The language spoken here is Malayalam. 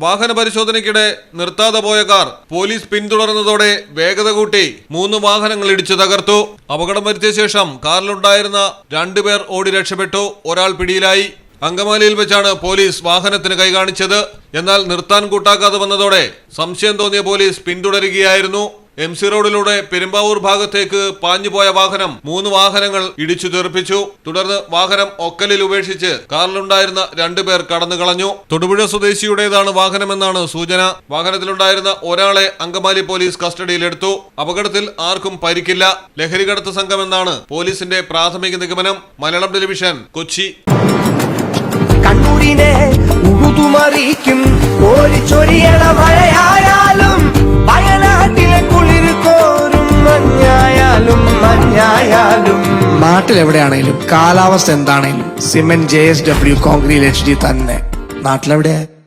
വാഹന പരിശോധനയ്ക്കിടെ നിർത്താതെ പോയ കാർ പോലീസ് പിന്തുടർന്നതോടെ വേഗത കൂട്ടി മൂന്ന് വാഹനങ്ങൾ ഇടിച്ചു തകർത്തു. അപകടം വരുത്തിയ ശേഷം കാറിലുണ്ടായിരുന്ന രണ്ടുപേർ ഓടി രക്ഷപ്പെട്ടു. ഒരാൾ പിടിയിലായി. അങ്കമാലിയിൽ വെച്ചാണ് പോലീസ് വാഹനത്തിന് കൈകാണിച്ചത് എന്നാൽ നിർത്താൻ കൂട്ടാക്കാതെ വന്നതോടെ സംശയം തോന്നിയ പോലീസ് പിന്തുടരുകയായിരുന്നു. എം സി റോഡിലൂടെ പെരുമ്പാവൂർ ഭാഗത്തേക്ക് പാഞ്ഞുപോയ വാഹനം മൂന്ന് വാഹനങ്ങൾ ഇടിച്ചു തെറിപ്പിച്ചു. തുടർന്ന് വാഹനം ഒക്കലിൽ ഉപേക്ഷിച്ച് കാറിലുണ്ടായിരുന്ന രണ്ടുപേർ കടന്നു കളഞ്ഞു. തൊടുപുഴ സ്വദേശിയുടേതാണ് വാഹനമെന്നാണ് സൂചന. വാഹനത്തിലുണ്ടായിരുന്ന ഒരാളെ അങ്കമാലി പോലീസ് കസ്റ്റഡിയിലെടുത്തു. അപകടത്തിൽ ആർക്കും പരിക്കില്ല. ലഹരികടത്ത് സംഘമെന്നാണ് പോലീസിന്റെ പ്രാഥമിക നിഗമനം. മലയാളം ടെലിവിഷൻ കൊച്ചി. കണ്ണൂരിനെ മഞ്ഞായാലും നാട്ടിലെവിടെയാണേലും കാലാവസ്ഥ എന്താണേലും. Cement J S W concrete H D തന്നെ. നാട്ടിലെവിടെ